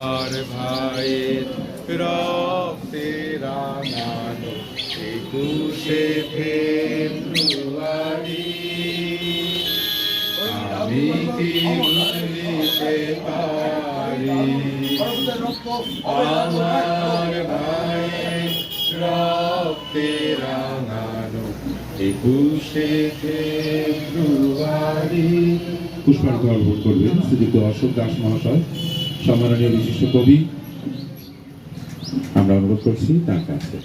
আর ভাইয়ের রক্তে রাঙানো একুশে ফেব্রুয়ারি। আমি কি ভুলিতে পারি। আমার ভাইয়ের রক্তে রাঙানো একুশে ফেব্রুয়ারি। পুষ্পার্ঘ অর্পণ করবেন শ্রীযুক্ত অশোক দাস মহাশয়। সম্মাননীয় বিশিষ্ট কবি, আমরা অনুরোধ করছি তার কাছে।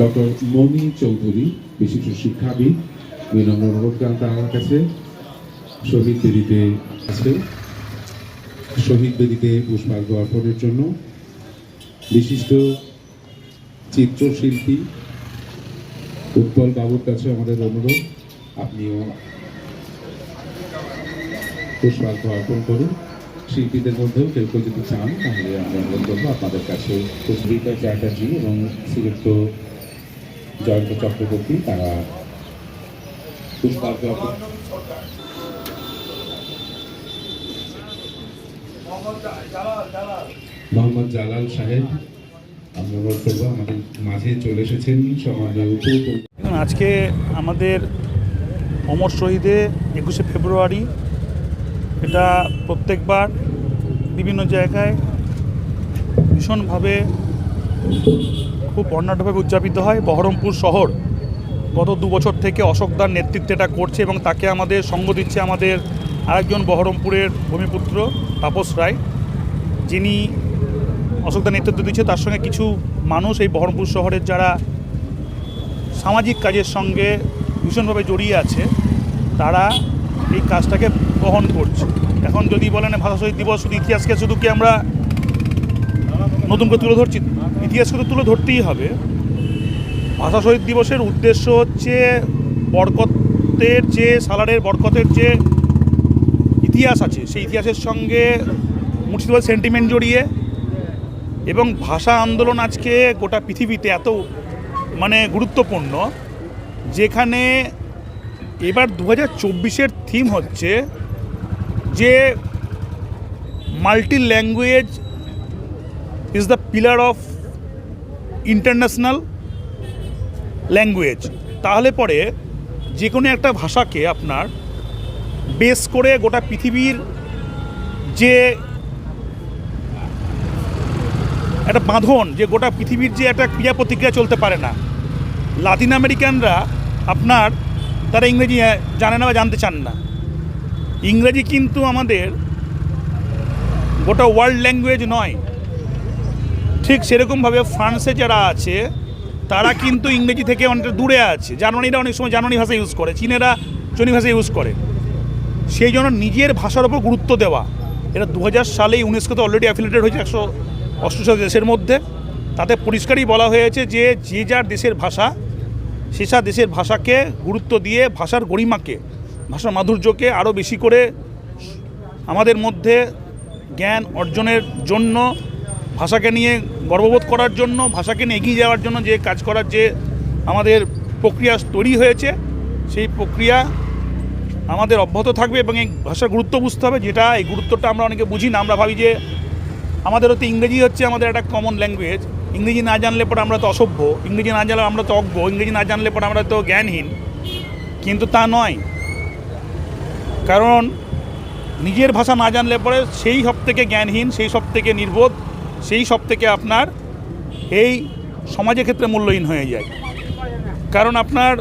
ডক্টর মনি চৌধুরী, বিশিষ্ট শিক্ষাবিদ, বিনম্র অনুরোধ করেন তার কাছে। শহীদ বেদিতে আছে। শহীদ বেদিতে পুষ্পার্ঘ অর্পণের জন্য বিশিষ্ট চিত্রশিল্পী উৎপল বাবুর কাছে আমাদের অনুরোধ। আপনিও পুষ্পার্ঘ অর্পণ করুন। শিল্পীদের মধ্যেও কেউ কেউ যদি চান, তাহলে আমরা অনুরোধ করব আপনাদের কাছে পুষ্পিতা চ্যাটার্জি এবং শ্রীযুক্ত জয়ন্ত চক্রবর্তী, তারা পুষ্পার্ঘ অর্পণ মোহাম্মদ জালাল সাহেব করব, আমাদের মাঝে চলে এসেছেন আজকে আমাদের অমর শহীদে একুশে ফেব্রুয়ারি এটা প্রত্যেকবার বিভিন্ন জায়গায় ভীষণভাবে খুব বর্ণাঢ্যভাবে উদযাপিত হয়। বহরমপুর শহর গত দু বছর থেকে অশোকদার নেতৃত্বে এটা করছে এবং তাকে আমাদের সঙ্গ দিচ্ছে আমাদের আরেকজন বহরমপুরের ভূমিপুত্র তাপস রায়। যিনি অশোকদার নেতৃত্ব দিচ্ছে, তার সঙ্গে কিছু মানুষ এই বহরমপুর শহরের যারা সামাজিক কাজের সঙ্গে ভীষণভাবে জড়িয়ে আছে, তারা এই কাজটাকে বহন করছে। এখন যদি বলেন ভাষা শহীদ দিবস শুধু ইতিহাসকে শুধু কি আমরা নতুন করে তুলে ধরছি, ইতিহাসকে তো তুলে ধরতেই হবে। ভাষা শহীদ দিবসের উদ্দেশ্য হচ্ছে বরকতের যে সালারের বরকতের যে ইতিহাস আছে, সেই ইতিহাসের সঙ্গে মুর্শিদাবাদ সেন্টিমেন্ট জড়িয়ে এবং ভাষা আন্দোলন আজকে গোটা পৃথিবীতে এত মানে গুরুত্বপূর্ণ, যেখানে এবার দু হাজার চব্বিশের থিম হচ্ছে যে multi language is the pillar of international language তাহলে পরে যে কোনো একটা ভাষাকে আপনার বেস করে গোটা পৃথিবীর যে একটা বাঁধন, যে গোটা পৃথিবীর যে একটা ক্রিয়া প্রতিক্রিয়া চলতে পারে না। লাতিন আমেরিকানরা আপনার তারা ইংরেজি জানে না বা জানতে চান না। ইংরেজি কিন্তু আমাদের গোটা ওয়ার্ল্ড ল্যাঙ্গুয়েজ নয়। ঠিক সেরকমভাবে ফ্রান্সে যারা আছে, তারা কিন্তু ইংরেজি থেকে অনেকটা দূরে আছে। জার্মানিরা অনেক সময় জার্মানি ভাষা ইউজ করে, চীনেরা চীনি ভাষা ইউজ করে। সেই জন্য নিজের ভাষার ওপর গুরুত্ব দেওয়া। এটা দু হাজার সালে ইউনেস্কোতে অলরেডি অ্যাফিলেটেড হয়েছে একশো অষ্টশো দেশের মধ্যে। তাতে পরিষ্কারই বলা হয়েছে যে যে যার দেশের ভাষা সেসা দেশের ভাষাকে গুরুত্ব দিয়ে ভাষার গরিমাকে ভাষার মাধুর্যকে আরও বেশি করে আমাদের মধ্যে জ্ঞান অর্জনের জন্য, ভাষাকে নিয়ে গর্ববোধ করার জন্য, ভাষাকে নিয়ে এগিয়ে যাওয়ার জন্য যে কাজ করার যে আমাদের প্রক্রিয়া তৈরি হয়েছে, সেই প্রক্রিয়া আমাদের অব্যাহত থাকবে এবং এই ভাষার গুরুত্ব বুঝতে হবে, যেটা এই গুরুত্বটা আমরা অনেকে বুঝি না। আমরা ভাবি যে আমাদের হতে ইংরেজি হচ্ছে, আমাদের একটা কমন ল্যাঙ্গুয়েজ ইংরেজি না জানলে পরে আমরা তো অসভ্য, ইংরেজি না জানলে আমরা তো অজ্ঞ, ইংরেজি না জানলে পরে আমরা তো জ্ঞানহীন। কিন্তু তা নয়। কারণ নিজের ভাষা না জানলে পরে সেই সব থেকে জ্ঞানহীন, সেই সব থেকে নির্বোধ, সেই সব থেকে আপনার এই সমাজের ক্ষেত্রে মূল্যহীন হয়ে যায়। কারণ আপনার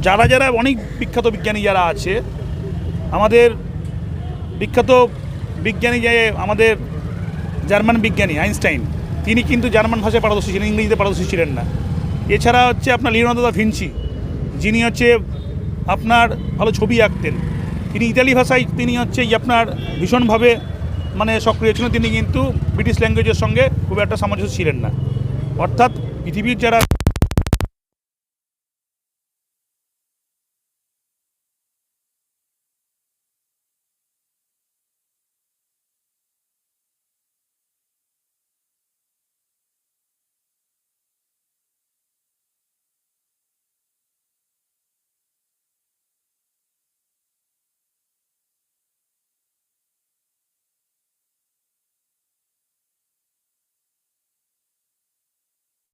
যারা যারা অনেক বিখ্যাত বিজ্ঞানী যারা আছে, আমাদের বিখ্যাত বিজ্ঞানী যে আমাদের জার্মান বিজ্ঞানী, আইনস্টাইন তিনি কিন্তু জার্মান ভাষায় পারদর্শী ছিলেন, ইংরেজিতে পারদর্শী ছিলেন না। এছাড়া হচ্ছে আপনার লিওনার্দো দা ভিনচি, যিনি হচ্ছে আপনার ভালো ছবি আঁকতেন। তিনি ইতালি ভাষায় তিনি হচ্ছে আপনার ভীষণভাবে মানে সক্রিয় ছিলেন। তিনি কিন্তু ব্রিটিশ ল্যাঙ্গুয়েজের সঙ্গে খুব একটা সামঞ্জস্য ছিলেন না। অর্থাৎ পৃথিবীর যারা